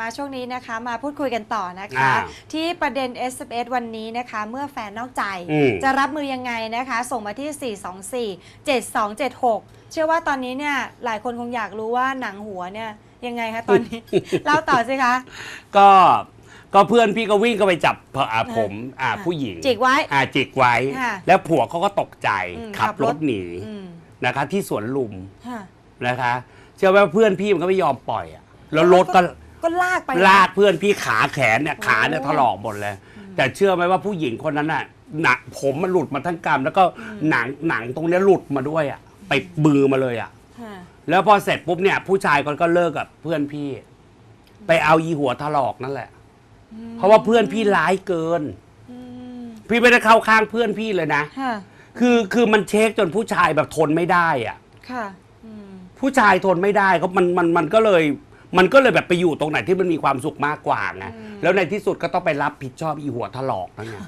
มาช่วงนี้นะคะ มาพูดคุยกันต่อนะคะ อ่าที่ประเด็น SMS วันนี้นะคะ เมื่อแฟนนอกใจ อืมจะรับมือยังไงนะคะ ส่งมาที่ 424 7276 เชื่อว่าตอนนี้เนี่ยหลายคนคงอยากรู้ว่าหนังหัวเนี่ยยังไงคะตอนนี้ เล่าต่อสิคะ ก็ก็เพื่อนพี่ก็วิ่งก็ไปจับอ่าผมอ่า ผู้หญิงจิกไว้ อ่าจิกไว้ ค่ะแล้วผัวเขาก็ตกใจอืมขับขับรรถ ถหนีอืมนะคะ ที่สวนลุม ค่ะ นะคะ เชื่อไหมว่าเพื่อนพี่มันก็ไม่ยอมปล่อยอะแล้วรถก็ ก็ลากไป ลากเพื่อนพี่ขาแขนเนี่ยโอ้ขาเนี่ยถลอกหมดเลย แต่เชื่อไหมว่าผู้หญิงคนนั้นน่ะหนักผมมันหลุดมาทั้งกรรมแล้วก็หนังหนังตรงเนี้ยหลุดมาด้วยอะไปบือมาเลยอะ ค่ะแล้วพอเสร็จปุ๊บเนี่ย ผู้ชายคนก็เลิกกับเพื่อนพี่ ไปเอาอีหัวถลอกนั่นแหละ เพราะว่าเพื่อนพี่ร้ายเกิน อืมพี่ไม่ได้เข้าข้างเพื่อนพี่เลยนะ ค่ะ คือคือมันเช็คจนผู้ชายแบบทนไม่ได้อะค่ะอืมผู้ชายทนไม่ได้ก็มันมันมันก็เลย มันก็เลยแบบไปอยู่ตรงไหนที่มันมีความสุขมากกว่าไงแล้วในที่สุดก็ต้องไปรับผิดชอบอีหัวถลอกนั่นไง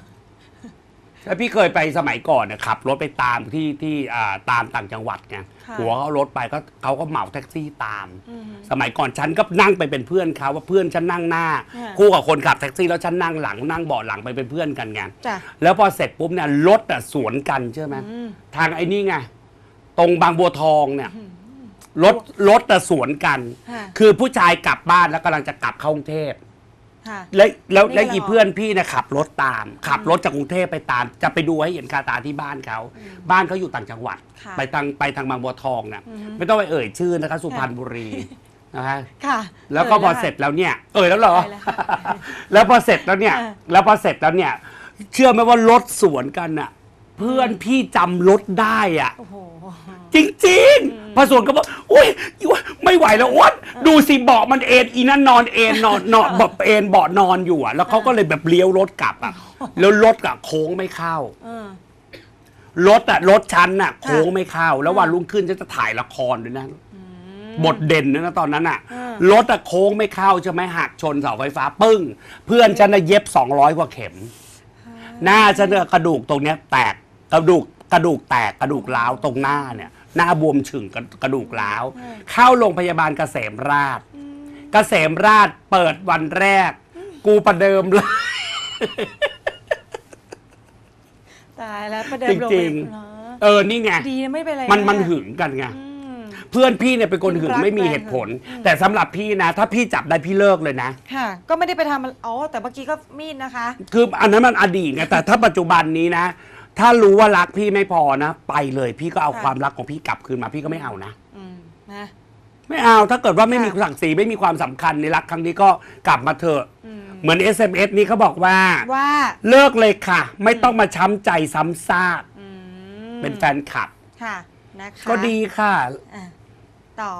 แล้วพี่เคยไปสมัยก่อนเนี่ยขับรถไปตามที่ที่อ่าตามต่างจังหวัดไงค่ะหัวเขาเอารถไปก็เขาก็เหมาแท็กซี่ตาม อืมสมัยก่อนฉันก็นั่งไปเป็นเพื่อนเขาว่าเพื่อนฉันนั่งหน้า ค่ะ คู่กับคนขับแท็กซี่แล้วฉันนั่งหลังนั่งเบาะหลังไปเป็นเพื่อนกันไง จ้ะ แล้วพอเสร็จปุ๊บเนี่ยรถอะสวนกันใช่ไหมอืม ทางไอ้นี่ไง ตรงบางบัวทองเนี่ย รถรถอะสวนกัน ค่ะ คือผู้ชายกลับบ้านแล้วกำลังจะกลับเข้ากรุงเทพ ค่ะ แล้วแล้วแล้วนี่อีเหรอเพื่อนพี่เนะขับรถตาม ขับรถจากกรุงเทพไปตาม จะไปดูให้เห็นคาตาที่บ้านเขา บ้านเขาอยู่ต่างจังหวัด ค่ะไปทางไปทางบางบัวทองเนี่ยอือฮึ ไม่ต้องไปเอ่ยชื่อนะคะสุพรรณบุรีนะคะค่ะแล้วก็พอค่ะเสร็จแล้วเนี่ย เอ่ยแล้วเหรอ ไปแล้วค่ะ แล้วพอเสร็จแล้วเนี่ยอ่าแล้วพอเสร็จแล้วเนี่ย เชื่อไหมว่ารถสวนกันน่ะ เพื่อนพี่จำรถได้อะ โอ้โห จริงๆพอสวนก็บอกโอ้ยอีอ้วนไม่ไหวแล้วอ้วนดูสิเบาะมันเอ็นอีนั่นนอนเอ็นนอนนอนแบบเอ็นเบาะนอนอยู่อะ แล้วเขาก็เลยแบบเลี้ยวรถกลับอะ แล้วรถกับโค้งไม่เข้า เออ รถอะรถฉันน่ะโค้งไม่เข้า แล้ววันรุ่งขึ้นฉันจะถ่ายละครด้วยนะบทเด่นนะนะตอนนั้นอะ อืม รถอะโค้งไม่เข้าใช่ไหมหักชนเสาไฟฟ้าปึ้ง เพื่อนฉันน่ะเย็บสองร้อยกว่าเข็ม หน้าฉันเนี่ยกระดูกตรงเนี้ยแตก กระดูกกระดูกแตกกระดูกร้าวตรงหน้าเนี่ยหน้าบวมฉึ่งกระกระดูกร้าว เข้าโรงพยาบาลเกษมราช เกษมราชเปิดวันแรก กูประเดิมเลยตายแล้วประเดิมจลงริงเหรอเออนี่ไง ดีนะไม่เป็นไรมันมันะหึงกันไง อืม เพื่อนพี่เนี่ยเป็นคนหึงรักไม่มีแรงเหตุผลอืมแต่สำหรับพี่นะ ถ้าพี่จับได้พี่เลิกเลยนะ ค่ะ ก็ไม่ได้ไปทำอะไรอ๋อแต่เมื่อกี้ก็มีดนะคะ คืออันนั้นมันอดีตไงแต่ถ้าปัจจุบันนี้นะ ถ้ารู้ว่ารักพี่ไม่พอนะ ไปเลยพี่ก็เอาค่ะ ความรักของพี่กลับคืนมาพี่ก็ไม่เอานะ อืมนะ ไม่เอาถ้าเกิดว่าไม่มีค่ะศักดิ์ศรีไม่มีความสำคัญในรักครั้งนี้ก็กลับมาเถอะ อืมเหมือน SMS นี้เขาบอกว่า ว่าเลิกเลยค่ะ ไม่ต้องมาช้ำใจซ้ำซากอืมเป็นแฟนคลับ ค่ะนะคะก็ดีค่ะ อะต่อ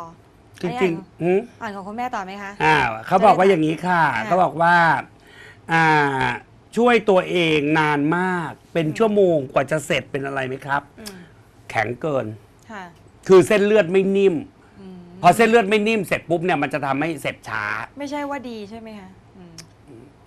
จริงๆหืม ๆอ่านของคุณแม่ต่อไหมคะ อ่าเขาบอกว่าอย่างนี้ค่ะค่ะเขาบอกว่าอ่า ช่วยตัวเองนานมาก เป็นชั่วโมงกว่าจะเสร็จเป็นอะไรไหมครับ อืมแข็งเกิน ค่ะคือเส้นเลือดไม่นิ่ม อืมพอเส้นเลือดไม่นิ่มเสร็จปุ๊บเนี่ยมันจะทำให้เสร็จช้า ไม่ใช่ว่าดีใช่ไหมคะอืม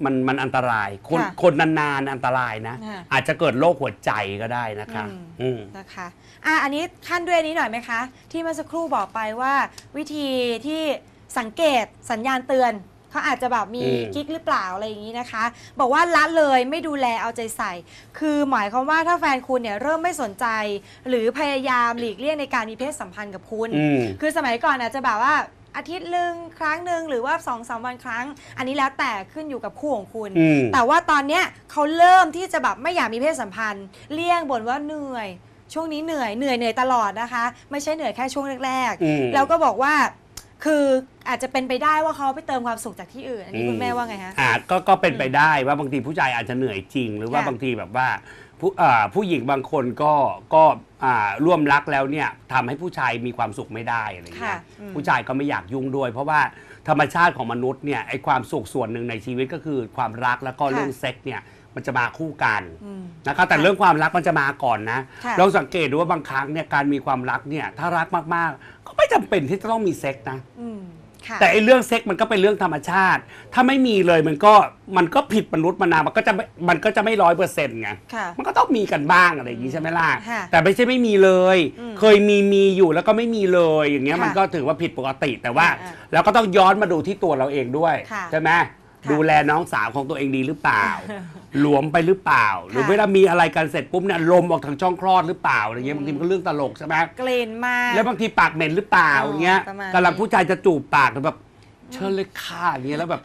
มันมันอันตราย คนค่ะคนนานๆอันตรายนะ ค่ะอาจจะเกิดโรคหัวใจก็ได้นะคะอืม อืม นะคะอะอันนี้ขั้นด้วยอันนี้หน่อยไหมคะ ที่เมื่อสักครู่บอกไปว่าวิธีที่สังเกตสัญญาณเตือน เขาอาจจะแบบมีอืม กิ๊กหรือเปล่าอะไรอย่างนี้นะคะ บอกว่าละเลยไม่ดูแลเอาใจใส่ คือหมายความว่าถ้าแฟนคุณเนี่ยเริ่มไม่สนใจ หรือพยายามหลีกเลี่ยงในการมีเพศสัมพันธ์กับคุณ อืม คือสมัยก่อนอาจจะแบบว่าอาทิตย์หนึ่งครั้งหนึ่งหรือว่าสองสามวันครั้ง อันนี้แล้วแต่ขึ้นอยู่กับคู่ของคุณ อืม แต่ว่าตอนเนี้ยเขาเริ่มที่จะแบบไม่อยากมีเพศสัมพันธ์ เลี่ยงบ่นว่าเหนื่อย ช่วงนี้เหนื่อยเหนื่อยเหนื่อยตลอดนะคะ ไม่ใช่เหนื่อยแค่ช่วงแรกอืม ๆแล้วก็บอกว่า คืออาจจะเป็นไปได้ว่าเขาไปเติมความสุขจากที่อื่น อันนี้อืมคุณแม่ว่าไงคะอ่าก็ก็เป็นไปได้ว่าบางทีผู้ชายอาจจะเหนื่อยจริง หรือว่าค่ะบางทีแบบว่าผู้อ่าผู้หญิงบางคนก็ก็อ่าร่วมรักแล้วเนี่ยทำให้ผู้ชายมีความสุขไม่ได้อะไรเงี้ค่ะยอืม ผู้ชายก็ไม่อยากยุ่งด้วย เพราะว่าธรรมชาติของมนุษย์เนี่ยไอความสุขส่วนหนึ่งในชีวิตก็คือความรักแล้วก็เรื่องเซ็กเนี่ย มันจะมาคู่กันอืม นะครับแต่เรื่องความรักมันจะมาก่อนนะ ค่ะลองสังเกตดูว่าบางครั้งเนี่ยการมีความรักเนี่ยถ้ารักมากๆ ก็ไม่จำเป็นที่จะต้องมีเซ็กนะ อืมค่ะ แต่ไอ้เรื่องเซ็กมันก็เป็นเรื่องธรรมชาติ ถ้าไม่มีเลยมันก็มันก็ผิดมนุษย์มนามันก็จะไม่มันก็จะไม่ร้อยเปอร์เซ็นต์ไง ค่ะมันก็ต้องมีกันบ้างอะไรอย่างนี้ใช่ไหมล่ะ ค่ะแต่ไม่ใช่ไม่มีเลย อืมเคยมีมีอยู่แล้วก็ไม่มีเลยอย่างเงี้ยค่ะมันก็ถือว่าผิดปกติแต่ว่าอ่าเราก็ต้องย้อนมาดูที่ตัวเราเองด้วยค่ะ ใช่ไหมค่ะ ดูแลน้องสาวของตัวเองดีหรือเปล่า หลวมไปหรือเปล่า หรือค่ะเวลามีอะไรกันเสร็จปุ๊บเนี่ยลมออกทางช่องคลอดหรือเปล่าอะไรเงี้ยบางทีมันก็เรื่องตลกใช่ไหมเกรนมาก แล้วบางทีปากเหม็นหรือเปล่าอ๋ออย่างเงี้ยประมาณกำลังนี้ผู้ชายจะจูบปากแต่แบบเชิญเลยค่ะอย่างเงี้ยแล้วแบบ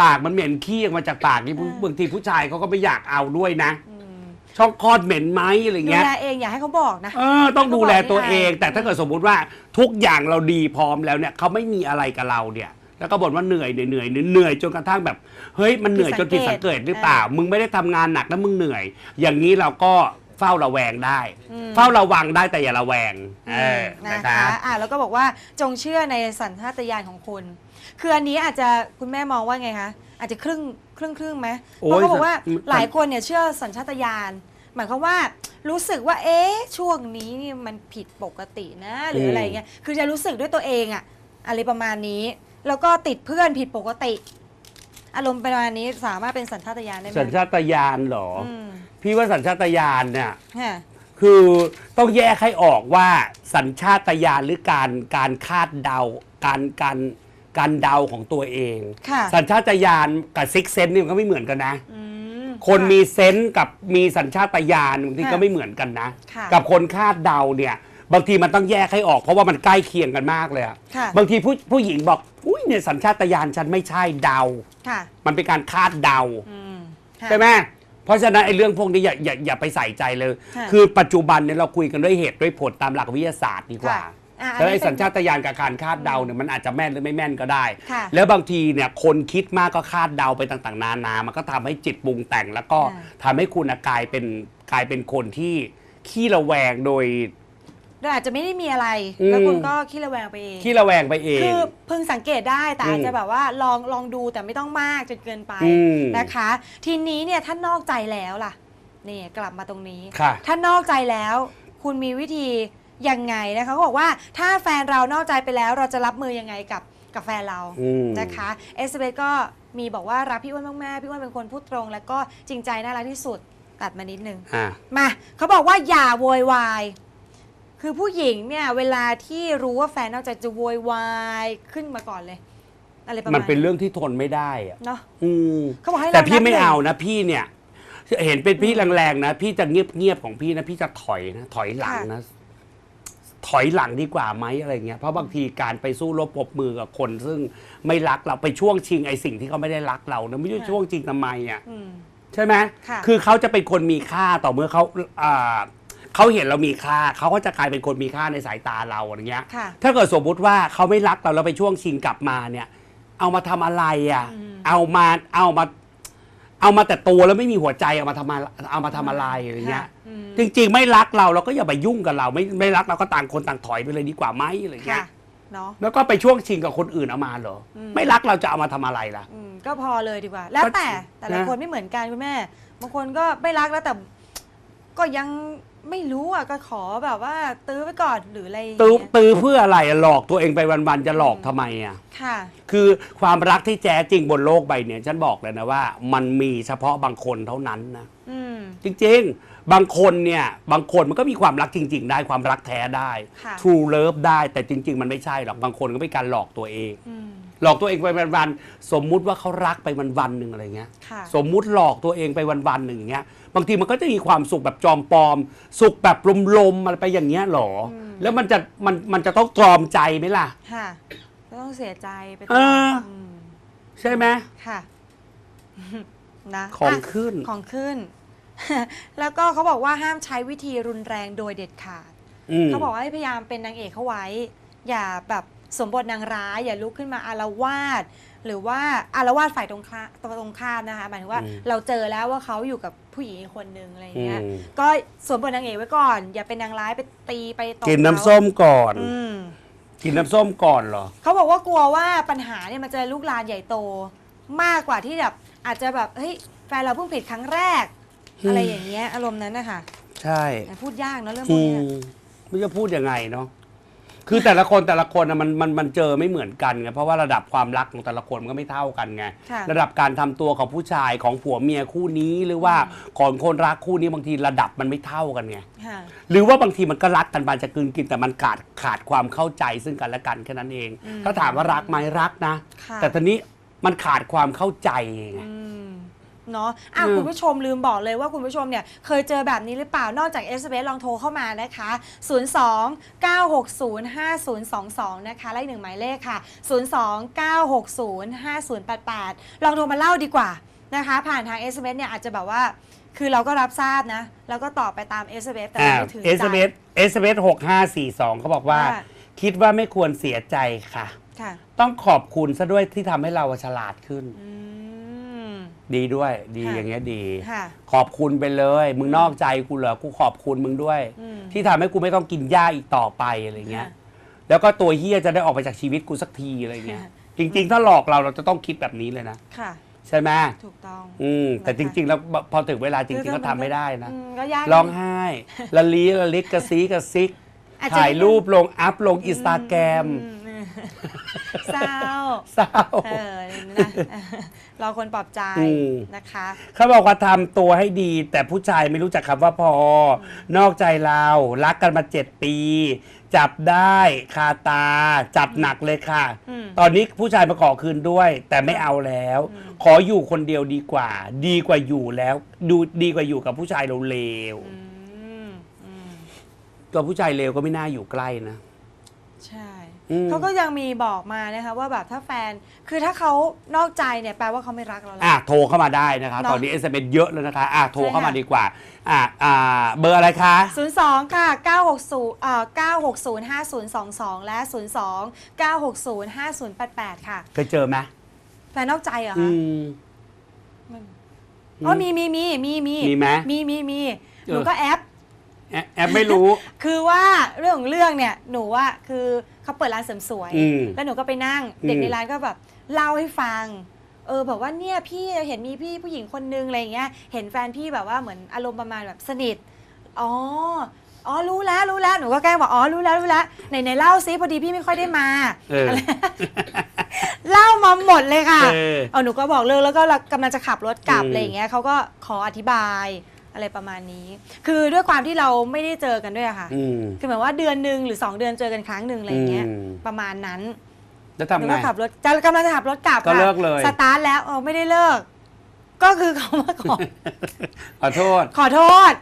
ปากมันเหม็นขี้ออกมาจากปากนี่บางทีผู้ชายเขาก็ไม่อยากเอาด้วยนะ อืมช่องคลอดเหม็นไหมอะไรดูเงี้ย แลเองอย่าให้เขาบอกนะ เออต้องดูแลตัวเองไม่ได้แต่ถ้าเกิดสมมุติว่าทุกอย่างเราดีพร้อมแล้วเนี่ยเขาไม่มีอะไรกับเราเนี่ย แล้วก็บ่นว่าเหนื่อยเหนื่อยเหนื่อยเหนื่อยจนกระทั่งแบบ เฮ้ยมันเหนื่อยจนผิดสังเกตหรือเปล่า มึงไม่ได้ทำงานหนักแล้วมึงเหนื่อย อย่างนี้เราก็เฝ้าระแวงได้ อืม เฝ้าระวังได้แต่อย่าระแวงเออนะนะคะคะอะแล้วก็บอกว่าจงเชื่อในสัญชาตญาณของคุณ คืออันนี้อาจจะคุณแม่มองว่าไงคะ อาจจะครึ่งครึ่งครึ่งไหมโอ้เพราะยเขาบอกว่าสัญหลายคนเนี่ยเชื่อสัญชาตญาณ หมายความว่ารู้สึกว่าเอ๊ะช่วงนี้นี่มันผิดปกตินะหรืออะไรเงี้ย คือจะรู้สึกด้วยตัวเองอะอะไรประมาณนี้ แล้วก็ติดเพื่อนผิดปกติ อารมณ์ประมาณนี้สามารถเป็นสัญชาตญาณได้ไหมสัญชาตญาณเหรอออืมพี่ว่าสัญชาตญาณเนี่ย ฮะคือต้องแยกให้ออกว่าสัญชาตญาณหรือการการคาดเดา การการการเดาของตัวเอง ค่ะสัญชาตญาณกับซิกเซนนี่มันก็ไม่เหมือนกันนะ อืม คนค่ะมีเซนส์กับมีสัญชาตญาณบางทีค่ะก็ไม่เหมือนกันนะ ค่ะกับคนคาดเดาเนี่ย บางทีมันต้องแยกให้ออกเพราะว่ามันใกล้เคียงกันมากเลยอะค่ะ บางทีผู้ผู้หญิงบอกอุ้ยเนี่ยสัญชาตญาณฉันไม่ใช่เดา ค่ะมันเป็นการคาดเดา อืมค่ะ ใช่ไหมเพราะฉะนั้นไอ้เรื่องพวกนี้อย่าอย่าอย่าไปใส่ใจเลย ค่ะ คือปัจจุบันเนี่ยเราคุยกันด้วยเหตุด้วยผลตามหลักวิทยาศาสตร์ดีกว่า ค่ะอะแล้วไอ้อันนี้เป็นสัญชาตญาณกับการคาดเดาเนี่ยมันอาจจะแม่นหรือไม่แม่นก็ได้ ค่ะแล้วบางทีเนี่ยคนคิดมากก็คาดเดาไปต่างๆ นานา มันก็ทำให้จิตปรุงแต่ง แล้วก็อ่า ทำให้คุณอะกลายเป็นกลายเป็นคนที่ขี้ระแวงโดย โดยอาจจะไม่ได้มีอะไร อืม แล้วคุณก็ขี้ระแวงไปเอง ขี้ระแวงไปเอง คือพึงสังเกตได้แต่อืมอาจจะแบบว่าลองลองดูแต่ไม่ต้องมากจนเกินไปอืมนะคะ ทีนี้เนี่ยถ้านอกใจแล้วล่ะนี่กลับมาตรงนี้ ค่ะถ้านอกใจแล้ว คุณมีวิธียังไงนะคะเขาบอกว่าถ้าแฟนเรานอกใจไปแล้วเราจะรับมือยังไงกับกับแฟนเราอืม นะคะเอสเบก็มีบอกว่ารักพี่อ้วนมากๆพี่อ้วนเป็นคนพูดตรง แล้วก็จริงใจน่ารักที่สุดตัดมานิดนึง อ่ามาเขาบอกว่าอย่าโวยวาย คือผู้หญิงเนี่ยเวลาที่รู้ว่าแฟนนอกใจจะโวยวายขึ้นมาก่อนเลย อะไรประมาณมันเป็นเรื่องที่ทนไม่ได้อะเนาะอืมเขาบอกให้แต่เราพี่นับไม่หนึ่งเอานะพี่เนี่ย เห็นเป็นพี่แรงๆนะพี่จะเงียบๆของพี่นะพี่จะถอยนะถอยหลังนะถอยหลังดีกว่าไหมอะไรเงี้ย เพราะบางทีการไปสู้รบปรบมือกับคน ซึ่งไม่รักเราไปช่วงชิงไอ้สิ่งที่เขาไม่ได้รักเรานะไม่ใช่ช่วงชิงทำไมอะอืมใช่ไหมค่ะคือเขาจะเป็นคนมีค่าต่อเมื่อเขาอ่า เขาเห็นเรามีค่าเขาก็จะกลายเป็นคนมีค่าในสายตาเราอะไรเงี้ย ค่ะ ถ้าเกิดสมมุติว่าเขาไม่รักเราแล้วไปช่วงชิงกลับมาเนี่ย เอามาทำอะไรอะ อืม เอามาเอามา เอามาแต่ตัวแล้วไม่มีหัวใจเอามาทำอะไรเอามาทำอะไรอะไรเงี้ย ค่ะอืมจริง ๆ ไม่รักเราเราก็อย่าไปยุ่งกับเรา ไม่ไม่รักเราก็ต่างคนต่างถอยไปเลยดีกว่าไหมอะไรเงี้ค่ะยเนาะแล้วก็ไปช่วงชิงกับคนอื่นเอามาเหรออมไม่รักเราจะเอามาทำอะไรล่ะ อืมก็พอเลยดีกว่า แล้วแต่ก็แต่ละนะ คนไม่เหมือนกันคุณแม่ บางคนก็ไม่รักแล้วแต่ ก็ยัง ไม่รู้อะก็ขอแบบว่า ตื้อไว้ก่อนหรืออะไรอย่างตื้อเงี้ยตื้อเพื่ออะไรอะหลอกตัวเองไปวันๆจะหลอกทำไมอะ ค่ะ คือความรักที่แท้จริงบนโลกใบเนี้ยฉันบอกเลยนะว่า มันมีเฉพาะบางคนเท่านั้นนะ อืม จริงๆ บางคนเนี่ย บางคนมันก็มีความรักจริง ๆ ได้ความรักแท้ได้ ค่ะ true love ได้แต่จริง ๆ มันไม่ใช่หรอก บางคนก็เป็นการหลอกตัวเอง อืม หลอกตัวเองไปวันๆสมมุติว่าเขารักไปวันๆหนึ่งอะไรเงี้ย ค่ะ สมมุติหลอกตัวเองไปวันๆหนึ่งเงี้ย บางทีมันก็จะมีความสุขแบบจอมปลอม สุขแบบลมๆอะไรไปอย่างเงี้ยหรออมแล้วมันจะมันมันจะต้องตรอมใจไหมล่ะ ค่ะก็ต้องเสียใจไปตเอลออดมใช่ไหมค่ะนะของะขึ้น ของขึ้น แล้วก็เขาบอกว่าห้ามใช้วิธีรุนแรงโดยเด็ดขาด อืมเขาบอกว่าให้พยายามเป็นนางเอกเขาไว้ อย่าแบบสมบทนางร้าย อย่าลุกขึ้นมาอารวาส หรือว่าอารวาสฝ่ายตรงข้ามตรงข้ามนะคะหมายถึงว่าอืมเราเจอแล้วว่าเขาอยู่กับผู้หญิงอีกคนนึงอะไรอย่างเงี้ยอืม ก็สวมบทนางเอกไว้ก่อน อย่าเป็นนางร้ายไปตีไปตบกินน้ำเขาส้มก่อน อืม กินน้ำส้มก่อนเหรอ เขาบอกว่ากลัวว่าปัญหาเนี่ยมันจะลุกลามใหญ่โต มากกว่าที่แบบอาจจะแบบเฮ้ยแฟนเราเพิ่งผิดครั้งแรก อืม อะไรอย่างเงี้ยอารมณ์นั้นนะคะใช่แต่พูดยากเนอะเรื่องพวอืกเนี้ยมไม่จะพูดยังไงเนาะ คือแต่ละคนแต่ละคนนะมันมันมันเจอไม่เหมือนกันไงเพราะว่าระดับความรักของแต่ละคนมันก็ไม่เท่ากันไงค่ะ ระดับการทำตัวของผู้ชายของผัวเมียคู่นี้หรือว่าของคนรักคู่นี้บางทีระดับมันไม่เท่ากันไงค่ะ หรือว่าบางทีมันก็รักกันบานจะกลืนกินแต่มันขาดขาดความเข้าใจซึ่งกันและกันแค่นั้นเอง อืมถ้าถามว่ารักไหมรักนะ ค่ะ แต่ตอนนี้มันขาดความเข้าใจไง อืม เนาะอะอืมคุณผู้ชมลืมบอกเลยว่าคุณผู้ชมเนี่ยเคยเจอแบบนี้หรือเปล่านอกจาก s อ s ลองโทรเข้ามานะคะ 02 960 5022 นะคะและอีกหนึ่งหมายเลขค่ะ 02 960 5088 ลองโทรมาเล่าดีกว่านะคะ ผ่านทาง s อ s เนี่ยอาจจะแบบว่าคือเราก็รับทราบนะ แล้วก็ตอบไปตาม s อ s แต่เราอ่าไม่ถึงเอสใจเอสเอสเอสหกห้าสี่สองเขาบอกว่า ว่า คิดว่าไม่ควรเสียใจค่ะ ค่ะต้องขอบคุณซะด้วยที่ทำให้เราฉลาดขึ้น อืม ดีด้วยดีค่ะอย่างเงี้ยดี ค่ะขอบคุณไปเลย มึงนอกใจกูเหรอกูขอบคุณมึงด้วย อืมที่ทำให้กูไม่ต้องกินหญ้าอีกต่อไปอะไรเงี้ย ค่ะแล้วก็ตัวเฮียจะได้ออกไปจากชีวิตกูสักทีอะไรเงี้ยค่ะ จริง ๆ ถ้าหลอกเราเราจะต้องคิดแบบนี้เลยนะค่ะ ใช่ไหมถูกต้อง อืมแต่นะคะจริง ๆ แล้วพอถึงเวลาจริงๆก็ทำไม่ได้นะ อืมก็ยากร้องไห้ละลีละลิกกระซีกระซิก อาจจะ ถ่ายรูปลงอัพลงอินสตาแกรม อือืม เศร้าเศร้าเออนะรอคนปลอบใจอืมนะคะ เขาบอกว่าทำตัวให้ดี แต่ผู้ชายไม่รู้จักคำว่าพอ นอกใจเรารักกันมาเจ็ดปี จับได้คาตา จับหนักเลยค่ะอืมตอนนี้ผู้ชายมาขอคืนด้วย แต่ไม่เอาแล้วอืมขออยู่คนเดียวดีกว่า ดีกว่าอยู่แล้ว ดูดีกว่าอยู่กับผู้ชายเราเลวอืมอืมตัวผู้ชายเลวก็ไม่น่าอยู่ใกล้นะ ใช่อืม เขาก็ยังมีบอกมานะคะว่าแบบถ้าแฟนคือถ้าเขานอกใจเนี่ยแปลว่าเขาไม่รักเราแล้ว อะโทรเข้ามาได้นะคะ เนอะ ตอนนี้ SMS เยอะเลยนะคะ อะโทรเข้ามาใช่ค่ะดีกว่า อะอ่าเบอร์อะไรคะ 02 ค่ะ 960เอ่อ960 5022 และ 02 960 5088 ค่ะ เคยเจอไหมแฟนนอกใจเหรออืคะมอ๋อมีมีมีมีมีมีไหมมีมีมีหนูเออก็แอป แอบแอบไม่รู้ คือว่าเรื่องของเรื่องเนี่ยหนูว่าคือเขาเปิดร้านเสริมสวย อืมแล้วหนูก็ไปนั่งเด็กอืมในร้านก็แบบเล่าให้ฟัง เออแบบว่าเนี่ยพี่เห็นมีพี่ผู้หญิงคนนึงอะไรอย่างเงี้ยเห็นแฟนพี่แบบว่าเหมือนอารมณ์ประมาณแบบสนิทอ๋ออ๋อรู้แล้วรู้แล้วหนูก็แกล้งบอกอ๋อรู้แล้วรู้แล้วไหนไหนเล่าซิพอดีพี่ไม่ค่อยได้มา เออ เล่ามาหมดเลยค่ะ เออ เอาหนูก็บอกเลิกแล้วก็กำลังจะขับรถกลับอืมอะไรอย่างเงี้ยเขาก็ขออธิบาย อะไรประมาณนี้ คือด้วยความที่เราไม่ได้เจอกันด้วยอะค่ะ อืม คือหมายว่าเดือนหนึ่งหรือ 2 เดือนเจอกันครั้งหนึ่งอะไรอย่างเงี้ยอืม ประมาณนั้นแล้วหนูทำไง ก็ขับรถจะกำลังจะขับรถกลับก็ค่ะเลิกเลย สตาร์ทแล้วเออไม่ได้เลิก ก็คือเขามาขอ ขอโทษ ขอโทษ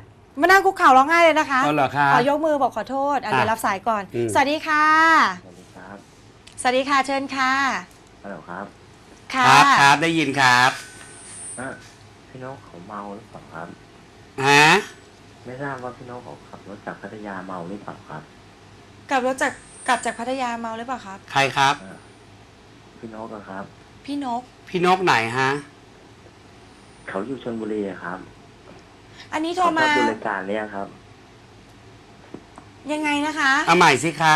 มานั่งคุกเข่าร้องไห้เลยนะคะอ๋อเหรอคะขอยกมือบอกขอโทษอะอะเดี๋ยวรับสายก่อน อืม สวัสดีค่ะ สวัสดีครับสวัสดีค่ะเชิญค่ะ ฮัลโหลครับค่ะ ครับครับได้ยินครับเอ่อพี่นกเขาเมาหรือเปล่าครับ ฮะไม่ทราบว่าพี่นกเขาขับรถจากพัทยาเมาหรือเปล่าครับกลับรถจากกลับจากพัทยาเมาหรือเปล่าครับ ใครครับเอ่อพี่นกอะครับ พี่นก พี่นกไหนฮะ เขาอยู่ชนบุรีอะครับอันนี้โทรเขาชอมาบดูรายการเนี้ยครับ ยังไงนะคะ เอาใหม่สิคะ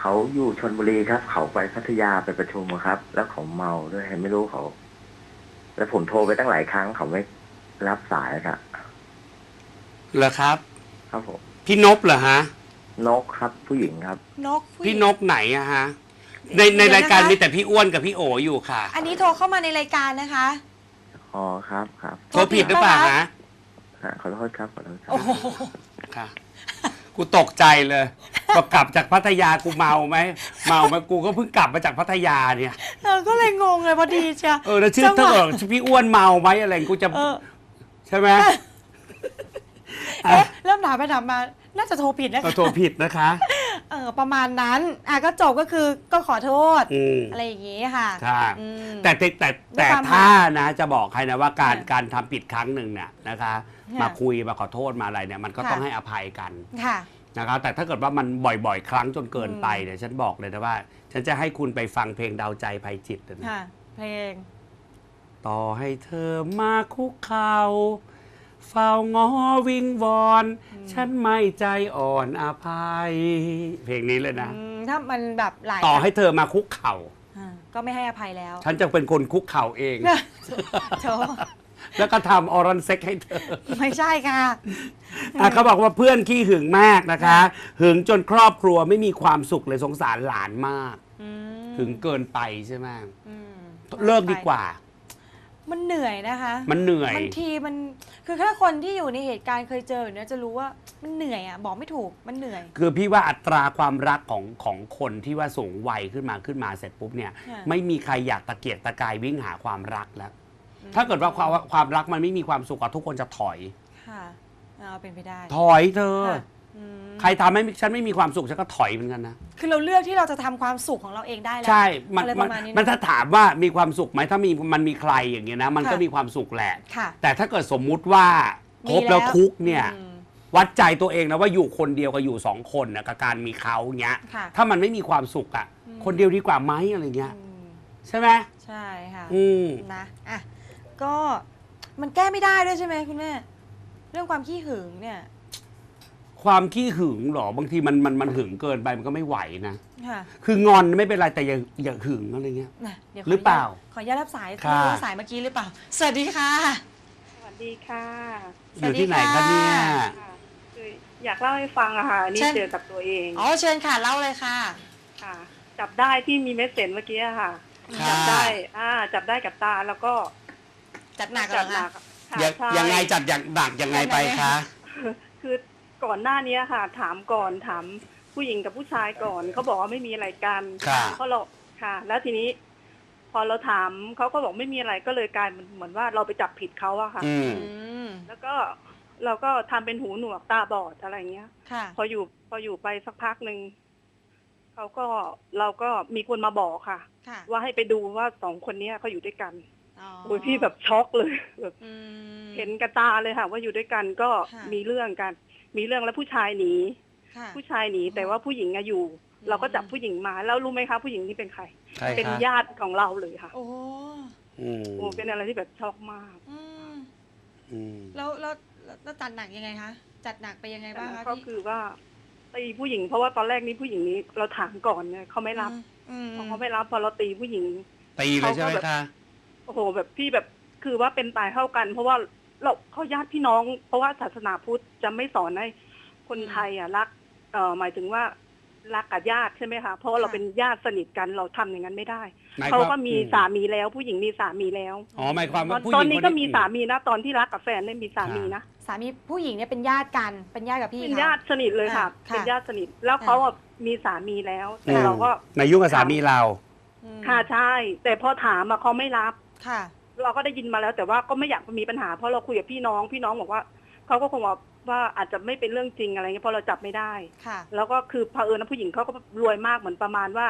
เขาอยู่ชนบุรีครับ เขาไปพัทยาไปประชุมอะครับ แล้วเขาเมาด้วยไม่รู้เขา แล้วผมโทรไปตั้งหลายครั้งเขาไม่รับสายครับ เหรอครับ ครับผมพี่นบเหรอฮะ นกครับผู้หญิงครับ นกผู้หญิงพี่นกไหนอะฮะ ในในเดี๋ยวนะคะ รายการมีแต่พี่อ้วนกับพี่โออยู่ค่ะอันนี้โทรเข้ามาในรายการนะคะ อ๋อครับครับโทรผิดหรือเปล่าฮะฮะขอโทษครับขอโทษครับ โอ้โหค่ะ กูตกใจเลยพอกลับจากพัทยากูเมาไหมเมาไหมกูก็เพิ่งกลับมาจากพัทยาเนี่ยเออก็เลยงงเลยพอดีเชียว เออแล้วชื่อจังหวะ ถ้าเกิดพี่อ้วนเมาไหมอะไรกูจะเออ ใช่ไหม เอ๊ะเริ่มถามไปถามมาน่าจะโทรผิดนะก็คะโทรผิดนะคะ เออประมาณนั้นอะก็จบก็คือก็ขอโทษอืม อะไรอย่างงี้ค่ะค่ะอืม แต่แต่แต่แต่ด้วยความถ้านะจะบอกใครนะว่าการค่ะการทำผิดครั้งหนึ่งเนี่ยนะคะค่ะมาคุยมาขอโทษมาอะไรเนี่ยมันก็ค่ะ ต้องให้อภัยกันค่ะ นะครับแต่ถ้าเกิดว่ามันบ่อยๆ ครั้งจนเกินไปอืมเนี่ยฉันบอกเลยนะว่า ฉันจะให้คุณไปฟังเพลงดาวใจภัยจิตนะ ค่ะ เพลง ต่อให้เธอมาคุกเข่า เฝ้างอวิงวอนอืมฉันไม่ใจอ่อนอภัย เพลงนี้เลยนะ อืมถ้ามันแบบหลายต่อให้เธอมาคุกเข่า อ่าก็ไม่ให้อภัยแล้วฉันจะเป็นคนคุกเข่าเอง โถแล้วก็ทำออรันเซ็กให้เธอ ไม่ใช่ค่ะ อะเขาบอกว่าเพื่อนขี้หึงมากนะคะ หึงจนครอบครัวไม่มีความสุขเลยสงสารหลานมาก อืมหึงเกินไปใช่ไหมอืมเลิกดีกว่า มันเหนื่อยนะคะมันเหนื่อย บางทีมันคือถ้าคนที่อยู่ในเหตุการณ์เคยเจอแบบเนี้ยจะรู้ว่ามันเหนื่อยอะบอกไม่ถูกมันเหนื่อย คือพี่ว่าอัตราความรักของของคนที่ว่าสูงวัยขึ้นมาขึ้นมาเสร็จปุ๊บเนี่ย ค่ะ ไม่มีใครอยากตะเกียกตะกายวิ่งหาความรักแล้ว ถ้าเกิดว่าความความรักมันไม่มีความสุขอะทุกคนจะถอย ค่ะเอาเป็นไปได้ ถอยเธอ ค่ะอืม ใครทำให้ฉันไม่มีความสุขฉันก็ถอยเหมือนกันนะ คือเราเลือกที่เราจะทำความสุขของเราเองได้แล้วใช่ มันอะไรปมันระมาณนี้นะมันถ้าถามว่ามีความสุขไหมถ้ามีมันมีใครอย่างเงี้ยนะ มันก็ค่ะ มีความสุขแหละ ค่ะแต่ถ้าเกิดสมมุติว่าคบแล้วทุกข์เนี่ย อืม วัดใจตัวเองนะว่าอยู่คนเดียวกับอยู่สองคนนะกับการมีเขาเงี้ย ค่ะถ้ามันไม่มีความสุขอะอืม คนเดียวดีกว่าไหมอะไรเงี้ย อืมใช่ไหมใช่ค่ะ อืม นะอะก็มันแก้ไม่ได้ด้วยใช่ไหมคุณแม่เรื่องความขี้หึงเนี่ย ความขี้หึงเหรอบางทีมันมันมันหึงเกินไปมันก็ไม่ไหวนะ ค่ะคืองอนไม่เป็นไรแต่อย่าอย่าหึงอะไรเงี้ยนะเดี๋ยวขหรือเปล่าขออนุญาตรับสายค่ะไม่รู้ว่าสายเมื่อกี้หรือเปล่า สวัสดีค่ะ สวัสดีค่ะอยู่ที่ไหนคะเนี่ยค่ะคืออยากเล่าให้ฟังอะค่ะอันนี่เช่นเจอกับตัวเองอ๋อเชิญค่ะเล่าเลยค่ะ ค่ะ จับได้ที่มีเมสเซจเมื่อกี้อะค่ะ ค่ะ จับได้อ่าจับได้กับตาแล้วก็จัดหนักเหรจัอหนัคะ กค่ะยังใช่ยังไงจัดอย่างหนักยังไงไปคะ คือ ก่อนหน้านี้ค่ะ ถามก่อนถามผู้หญิงกับผู้ชายก่อนเขาบอกว่าไม่มีอะไรกันค่ะ เพราะเราค่ะ แล้วทีนี้ พอเราถามเขาก็บอกไม่มีอะไรก็เลยกลายเป็นเหมือนว่าเราไปจับผิดเขาอะค่ะ อืม อืมแล้วก็เราก็ทำเป็นหูหนวกตาบอดอะไรเงี้ย ค่ะ พออยู่พออยู่ไปสักพักหนึ่งเขาก็เราก็มีคนมาบอกค่ะ ค่ะว่าให้ไปดูว่าสองคนเนี้ยเขาอยู่ด้วยกันอ๋อโอ้ยพี่แบบช็อกเลยแบบอืม เห็นกระตาเลยค่ะ ว่าอยู่ด้วยกันก็ค่ะ มีเรื่องกัน มีเรื่องแล้วผู้ชายหนี ค่ะผู้ชายหนีแต่ว่าผู้หญิงอะอยู่อืมเราก็จับผู้หญิงมา แล้วรู้ไหมคะผู้หญิงนี่เป็นใคร ใครเป็นคะญาติของเราเลยค่ะโอ้อืมโอ้เป็นอะไรที่แบบช็อกมากอืมอืมแล้วแล้วแล้วแล้วจัดหนักยังไงคะจัดหนักไปยังไงบ้างคะก็พี่คือว่าตีผู้หญิง เพราะว่าตอนแรกนี้ผู้หญิงนี้เราถามก่อนเนี่ยเขาไม่รับอืมพอเขาไม่รับพอเราตีผู้หญิง ตีเลยใช่ไหมเขาก็แบบคะ โอ้โหแบบพี่แบบคือว่าเป็นตายเท่ากัน เพราะว่า เราเขาญาติพี่น้อง เพราะว่าศาสนาพุทธจะไม่สอนให้คนไทยอะรักเอ่อหมายถึงว่ารักกับญาติใช่ไหมคะเพราะว่าเราเป็นญาติสนิทกันเราทำอย่างนั้นไม่ได้หมยเขาควก็มีอืสามีแล้ว ผู้หญิงมีสามีแล้วอ๋อหมายความตอว่านผู้หตญิอนงนี้คก็มีสามีนะตอนที่รักกับแฟนเนี่ยมีสามีนะสามีผู้หญิงเนี่ยเป็นญาติกันเป็นญาติกับพี่เป็นเขาญาติสนิทเลยค่ะอ่าค่ะเป็นญาติสนิทแล้วเขาอะมีสามีแล้วอืแต่มเราก็นายยุ่งกับสามีเราอืมค่ะใช่ แต่พอถามอะเขาไม่รับค่ะ เราก็ได้ยินมาแล้ว แต่ว่าก็ไม่อยากมีปัญหาเพราะเราคุยกับพี่น้องพี่น้องบอกว่าเขาก็คงว่าว่าอาจจะไม่เป็นเรื่องจริงอะไรเงี้ยเพราะเราจับไม่ได้ ค่ะ แล้วก็คือเผอิญนะผู้หญิงเขาก็รวยมากเหมือนประมาณว่า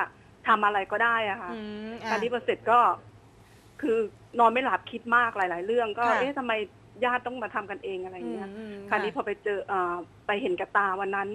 ทำอะไรก็ได้อะค่ะ อืมการที่พอเสร็จก็ คือนอนไม่หลับคิดมากหลาย ๆ เรื่อง ก็ค่ะ เอ๊ะทำไมญาติต้องมาทำกันเองอะไรเงี้ยอืมคราวนี้พอไปเจอเอ่อไปเห็นกับตาวันนั้น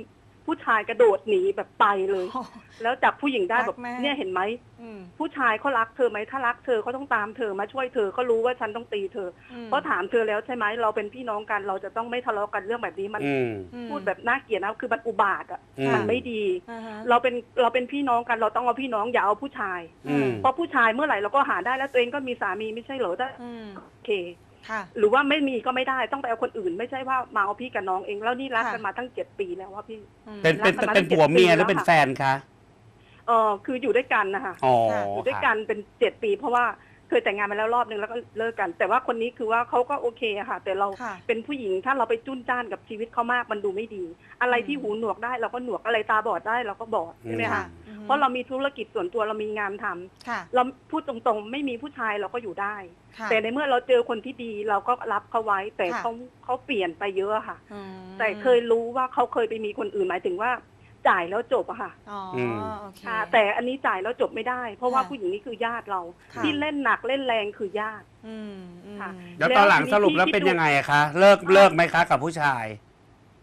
ผู้ชายกระโดดหนีแบบไปเลยโอ้แล้วจับผู้หญิงได้รักแบบมากเนี่ยเห็นไหมอืมผู้ชายเขารักเธอไหมถ้ารักเธอเขาต้องตามเธอมาช่วยเธอเขารู้ว่าฉันต้องตีเธออืมเพราะถามเธอแล้วใช่ไหมเราเป็นพี่น้องกันเราจะต้องไม่ทะเลาะกันเรื่องแบบนี้มันอืมอืมพูดแบบน่าเกลียดนะคือมันอุบาทอะอืมมันไม่ดีอ่าฮะเราเป็นเราเป็นพี่น้องกันเราต้องเอาพี่น้องอย่าเอาผู้ชายอืมเพราะผู้ชายเมื่อไหร่เราก็หาได้แล้วตัวเองก็มีสามีไม่ใช่เหรอแต่อืมโอเคค่ะ หรือว่าไม่มีก็ไม่ได้ต้องไปเอาคนอื่น ไม่ใช่ว่ามาเอาพี่กับน้องเองแล้วนี่รักค่ะกันมาตั้งเจ็ดปีแล้วว่าพี่อืมเป็นเป็นรักกันมาเป็นตั้งเจ็ดผัวเมียปีหรือเป็นแล้วค่ะแฟนคะเออคืออยู่ด้วยกันนะคะอ๋ออยู่ด้วยกันเป็นเจ็ดปี เพราะว่าเค ยแต่งงานมาแล้วรอบนึงแล้วก็เลิกกัน แต่ว่าคนนี้คือว่าเขาก็โอเคอะค่ะ แต่เราค่ะเป็นผู้หญิงถ้าเราไปจุ้นจ้านกับชีวิตเขามากมันดูไม่ดี อะไรที่หูหนวกได้เราก็หนวกอะไรตาบอดได้เราก็บอดใช่ไหมอืคะอืม เพราะเรามีธุรกิจส่วนตัวเรามีงานทำค่ะเราพูดตรงๆ ไม่มีผู้ชายเราก็อยู่ได้ ค่ะ แต่ในเมื่อเราเจอคนที่ดีเราก็รับเขาไว้ แต่ค่ะ เขาเขาเปลี่ยนไปเยอะอะค่ะ อืม แต่เคยรู้ว่าเขาเคยไปมีคนอื่นหมายถึงว่า จ่ายแล้วจบอะค่ะอ๋ออม โอเค ค่ะ แต่อันนี้จ่ายแล้วจบไม่ได้ เพราะว่าค่ะผู้หญิงนี่คือญาติเรา ค่ะ ที่เล่นหนักเล่นแรงคือญาติ อืมอืมค่ะ แล้วตอนหลังสรุปแล้วเป็นยังไงอะคะ เลิกเลิกไหมคะกับผู้ชาย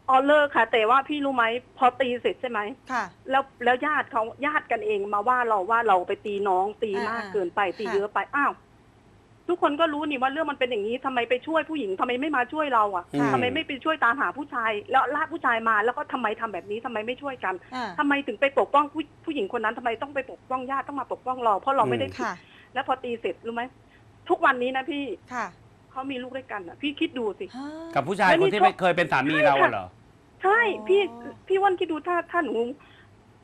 อ๋อเลิกค่ะ แต่ว่าพี่รู้ไหมพอตีเสร็จใช่ไหมค่ะ แล้วแล้วญาติเขาญาติกันเองมาว่าเราว่าเราไปตีน้องตีมากอ่าเกินไปตีค่ะ เยอะไปอ้าว ทุกคนก็รู้นี่ว่าเรื่องมันเป็นอย่างนี้ทำไมไปช่วยผู้หญิงทำไมไม่มาช่วยเราอะอืมทำไมไม่ไปช่วยตามหาผู้ชาย แล้วลากผู้ชายมาแล้วก็ทำไมทำแบบนี้ทำไมไม่ช่วยกันอ่า ทำไมถึงไปปกป้องผู้ผู้หญิงคนนั้นทำไมต้องไปปกป้องญาติต้องมาปกป้องเราเพราะเราไม่ได้ผิดค่ะ แล้วพอตีเสร็จรู้ไหมทุกวันนี้นะพี่ค่ะเขาเขามีลูกด้วยกันอะ พี่คิดดูสิ ฮะ กับผู้ชายคนที่ไม่เคยเป็นสามีเราอะเหรอ ใช่อ๋อพี่พี่ว่านคิดดูถ้าถ้าหนู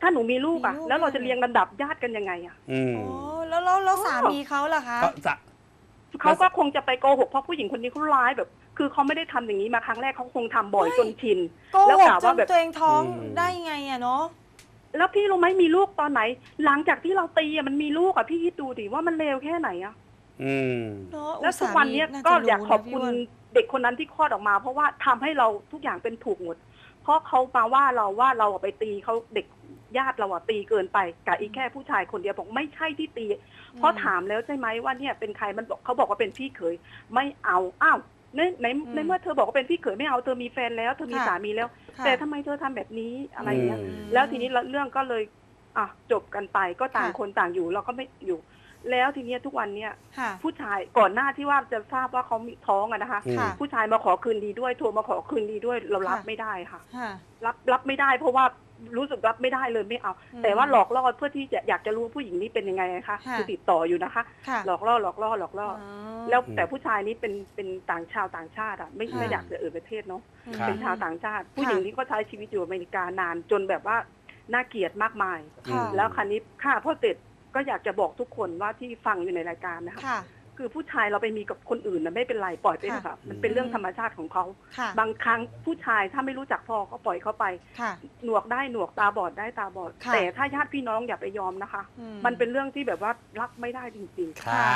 ถ้าหนูมีลูกอะ มีลูก แล้วเราจะด้วยเรียงลำดับญาติกันยังไงอะ อืม โอ้แล้วแล้วแล้วสามีเขาล่ะคะ ก็จะ เขาก็คงจะไปโกหกเพราะผู้หญิงคนนี้เขาร้ายแบบ คือเขาไม่ได้ทำอย่างนี้มาครั้งแรกเขาคงทำบ่อยไม่จนชินโกแล้วหกกล่าวจว่านแบบตัวเองท้องอืมได้ไงอะเนาะแล้วพี่รู้ไหมมีลูกตอนไหน หลังจากที่เราตีอะมันมีลูกอะพี่คิดดูดิว่ามันเลวแค่ไหนอะอืมเนาะแล้วอุตทุกส่าห์วันเนี้ยมีก็น่าจะอยากรู้ขอบคุณนะพี่วันเด็กคนนั้นที่คลอดออกมา เพราะว่าทำให้เราทุกอย่างเป็นถูกหมด เพราะเขามาว่าเราว่าเราอะไปตีเขาเด็ก ญาติเราอะตีเกินไปกับอีกแค่ผู้ชายคนเดียวบอกไม่ใช่ที่ตี เพราะถามแล้วใช่ไหมว่าเนี่ยเป็นใครมันบอกเขาบอกว่าเป็นพี่เขยไม่เอาอ้าวในในในเมื่อเธอบอกว่าเป็นพี่เขยไม่เอาเธอมีแฟนแล้ว เธอมีสามีแล้วค่ะแต่ทำไมเธอทำแบบนี้อะไรเงี้ยอืมแล้วทีนี้เรื่องก็เลยอะจบกันไปก็ต่างค่ะคนต่างอยู่เราก็ไม่อยู่ แล้วทีเนี้ยทุกวันเนี้ยค่ะผู้ชายก่อนหน้าที่ว่าจะทราบว่าเขามีท้องอะนะคะอืมค่ะผู้ชายมาขอคืนดีด้วยโทรมาขอคืนดีด้วยเรารับค่ะไม่ได้ค่ะค่ะ รับรับไม่ได้เพราะว่า รู้สึกรับไม่ได้เลยไม่เอาอืมแต่ว่าหลอกล่อเพื่อที่จะอยากจะรู้ว่าผู้หญิงนี้เป็นยังไงนะคะค่ะคือติดต่ออยู่นะคะค่ะหลอกล่อหลอกล่อหลอกล่อออ๋อแล้วอืมแต่ผู้ชายนี้เป็นเป็นต่างชาวต่างชาติอะไม่ค่ะไม่อยากจะเอ่ยประเทศเนาะครับเป็นชาวต่างชาติ ผู้หญิงนี้ก็ใช้ชีวิตอยู่อเมริกานานจนแบบว่าน่าเกลียดมากมายค่ะแล้วคันนี้ค่าพ่อเสร็จก็อยากจะบอกทุกคนว่าที่ฟังอยู่ในรายการนะคะ ค่ะคือผู้ชายเราไปมีกับคนอื่นนะไม่เป็นไรปล่อยไปเถอะค่ะค่ะ มันเป็นเรื่องธรรมชาติของเขาค่ะบางครั้งผู้ชายถ้าไม่รู้จักพอก็ปล่อยเขาไปค่ะหนวกได้หนวกตาบอดได้ตาบอดค่ะแต่ถ้าญาติพี่น้องอย่าไปยอมนะคะอืมันเป็นเรื่องที่แบบว่ารับไม่ได้จริงๆค่ะ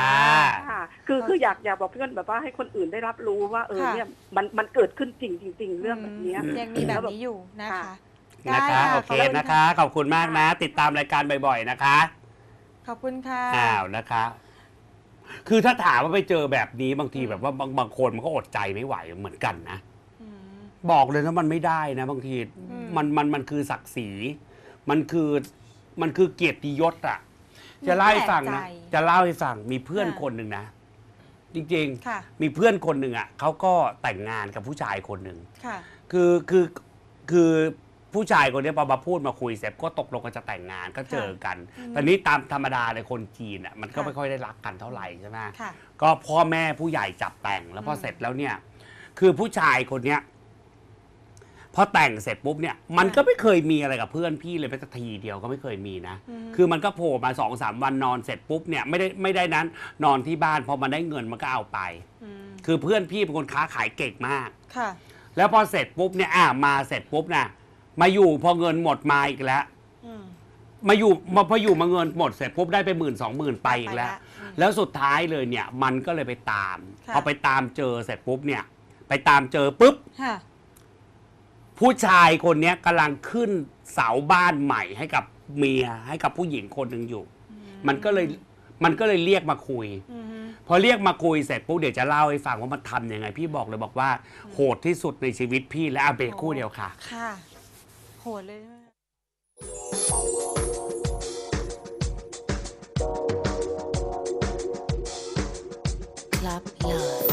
ค่ะ คือคืออยากอยากบอกเพื่อนแบบว่าให้คนอื่นได้รับรู้ว่าเออค่ะเนี่ยมันมันเกิดขึ้นจริงจริง ๆ เรื่องแบบเนี้ยยังมีแบบนี้อยู่นะคะค่ะได้นะคะค่ะโอเคขอบณนะคะ ขอบคุณมากนะ ติดตามรายการบ่อย ๆ นะคะ ขอบคุณค่ะอ้าวนะคะ คือถ้าถามว่าไปเจอแบบนี้บางทีแบบว่าบางบางคนมันก็อดใจไม่ไหวเหมือนกันนะ อืม บอกเลยนะมันไม่ได้นะบางทีอืม มันมันมันคือศักดิ์ศรี มันคือมันคือเกียรติยศอะจะเล่าให้ฟังนะแปลกใจจะเล่าให้ฟังมีเพื่อนค่ะคนหนึ่งนะจริงค่ะ ๆมีเพื่อนคนหนึ่งอะเขาก็แต่งงานกับผู้ชายคนหนึ่ง ค่ะ คือคือคือ ผู้ชายคนนี้พอมาพูดมาคุยเสร็จก็ตกลงกันจะแต่งงานก็เจอกันอืมตอนนี้ตามธรรมดาในคนจีนอะมันก็ค่ะไม่ค่อยได้รักกันเท่าไหร่ใช่ไหมค่ะก็พ่อแม่ผู้ใหญ่จับแต่งแล้วพออมเสร็จแล้วเนี่ย คือผู้ชายคนเนี้ยพอแต่งเสร็จปุ๊บเนี่ยมันก็ไม่เคยมีอะไรกับเพื่อนพี่เลยแม้แต่ทีเดียวก็ไม่เคยมีนะมคือมันก็โผล่มาสองสามวันนอนเสร็จปุ๊บเนี่ยไม่ได้ไม่ได้นั้น นอนที่บ้านพอมันได้เงินมันก็เอาไปมคือเพื่อนพี่เป็นคนค้าขายเก่งมาก ค่ะ แล้วพอเสร็จปุ๊บเนี่ยอ่ามาเสร็จปุ๊บนะ มาอยู่พอเงินหมดมาอีกแล้ว อืม มาอยู่มาพออยู่มาเงินหมดเสร็จปุ๊บได้ไปหมื่นสองหมื่นไปอีกแล้ว ไปละอืมแล้วสุดท้ายเลยเนี่ย มันก็เลยไปตามค่ะ พอไปตามเจอเสร็จปุ๊บเนี่ย ไปตามเจอปุ๊บ ค่ะ ผู้ชายคนเนี้ยกำลังขึ้นเสาบ้านใหม่ให้กับเมียให้กับผู้หญิงคนหนึ่งอยู่ มันก็เลยมันก็เลยเรียกมาคุย อืมพอเรียกมาคุยเสร็จปุ๊บเดี๋ยวจะเล่าให้ฟังว่ามันทำยังไง พี่บอกเลยบอกว่าโหดที่สุดในชีวิตพี่และอาเบรกคู่เดียวค่ะ ค่ะ โหดเลยใช่ไหม Club Love.